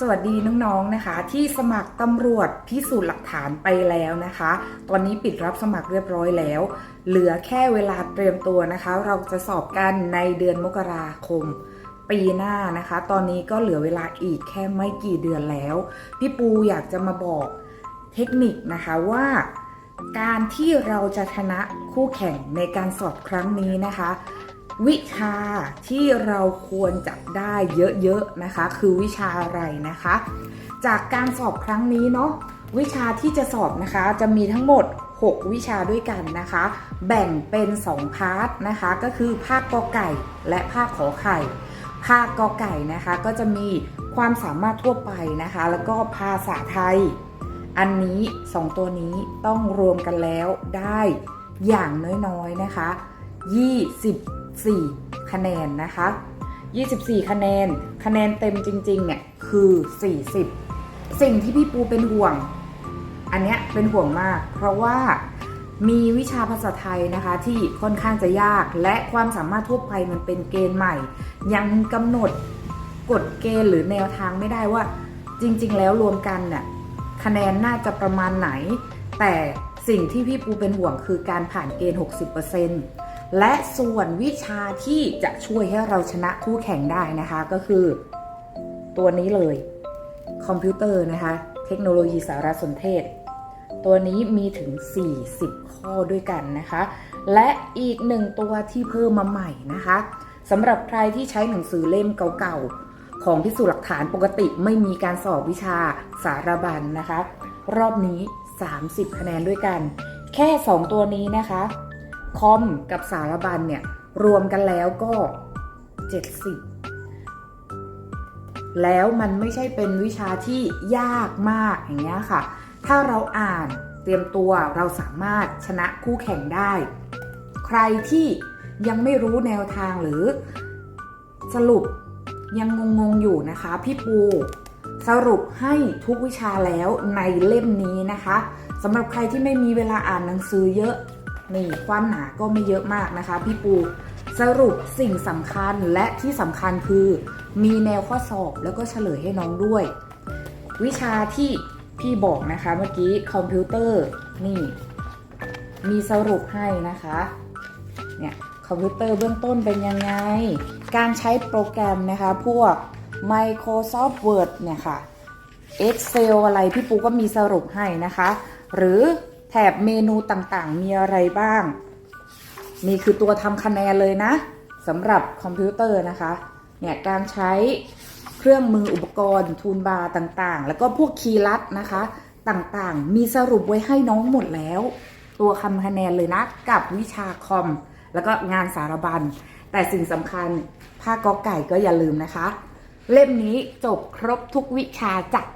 สวัสดีน้องๆนะคะ ที่สมัครตำรวจพิสูจน์หลักฐานไปแล้วนะคะ ตอนนี้ปิดรับสมัครเรียบร้อยแล้ว เหลือแค่เวลาเตรียมตัวนะคะ เราจะสอบกันในเดือนมกราคม ปีหน้านะคะ ตอนนี้ก็เหลือเวลาอีกแค่ไม่กี่เดือนแล้ว พี่ปูอยากจะมาบอกเทคนิคนะคะว่าการที่เราจะชนะคู่แข่งในการสอบครั้งนี้นะคะ วิชาที่เราควรจะได้เยอะๆนะคะ คือวิชาอะไรนะคะ จากการสอบครั้งนี้เนาะวิชาที่จะสอบนะคะจะมีทั้งหมด 6 วิชาด้วยกันนะคะ แบ่งเป็น 2 พาร์ทนะคะ ก็คือภาคกอไก่และภาคขอไข่ ภาคกอไก่นะคะก็จะมีความสามารถทั่วไปนะคะ แล้วก็ภาษาไทย อันนี้ 2 ตัวนี้ต้องรวมกันแล้วได้อย่างน้อยๆนะคะ 24 คะแนนนะคะ 24 คะแนน คะแนนเต็มจริงๆเนี่ยคือ 40 สิ่งที่พี่ปูเป็นห่วง อันเนี้ยเป็นห่วงมาก เพราะว่ามีวิชาภาษาไทยนะคะที่ค่อนข้างจะยาก และความสามารถทั่วไปมันเป็นเกณฑ์ใหม่ ยังกำหนดกฎเกณฑ์หรือแนวทางไม่ได้ว่าจริง ๆ แล้วรวมกันเนี่ยคะแนนน่าจะประมาณไหน แต่สิ่งที่พี่ปูเป็นห่วงคือการผ่านเกณฑ์ 60% และส่วนวิชาที่จะช่วยให้เราชนะคู่แข่งได้นะคะ ก็คือ ตัวนี้เลย คอมพิวเตอร์นะคะ เทคโนโลยีสารสนเทศ ตัวนี้มีถึง 40 ข้อด้วยกันนะคะ และอีกหนึ่งตัวที่เพิ่มมาใหม่นะคะสำหรับใครที่ใช้หนังสือเล่มเก่าๆ ของพิสูจน์หลักฐานปกติไม่มีการสอบวิชาสารบัญนะคะ รอบนี้ 30 คะแนนด้วยกัน แค่ 2 ตัวนี้นะคะ คอมกับสารบัญเนี่ยรวมกันแล้วก็ 70 แล้วมันไม่ใช่เป็นวิชาที่ยากมากอย่างเงี้ยค่ะ ถ้าเราอ่านเตรียมตัวเราสามารถชนะคู่แข่งได้ ใครที่ยังไม่รู้แนวทางหรือสรุปยังงงๆอยู่นะคะ พี่ปูสรุปให้ทุกวิชาแล้วในเล่มนี้นะคะสำหรับใครที่ไม่มีเวลาอ่านหนังสือเยอะ นี่ความหนาก็ไม่เยอะมากนะคะ พี่ปูสรุปสิ่งสำคัญและที่สำคัญคือ มีแนวข้อสอบแล้วก็เฉลยให้น้องด้วย วิชาที่พี่บอกนะคะเมื่อกี้คอมพิวเตอร์นี่ มีสรุปให้นะคะเนี่ยคอมพิวเตอร์เบื้องต้นเป็นยังไง การใช้โปรแกรมนะคะ พวก Microsoft Word เนี่ยค่ะ Excel อะไรพี่ปูก็มีสรุปให้นะคะ หรือ แถบเมนูต่างๆ มีอะไรบ้าง นี่คือตัวทำคะแนนเลยนะสำหรับคอมพิวเตอร์นะคะ เนี่ยการใช้เครื่องมืออุปกรณ์ ทูลบาร์ต่างๆ แล้วก็พวกคีย์ลัดนะคะ ต่างๆ มีสรุปไว้ให้น้องหมดแล้ว ตัวคำคะแนนเลยนะ กับวิชาคอม แล้วก็งานสารบัญ แต่สิ่งสำคัญภาคกอไก่ก็อย่าลืมนะคะ เล่มนี้จบครบทุกวิชาจาก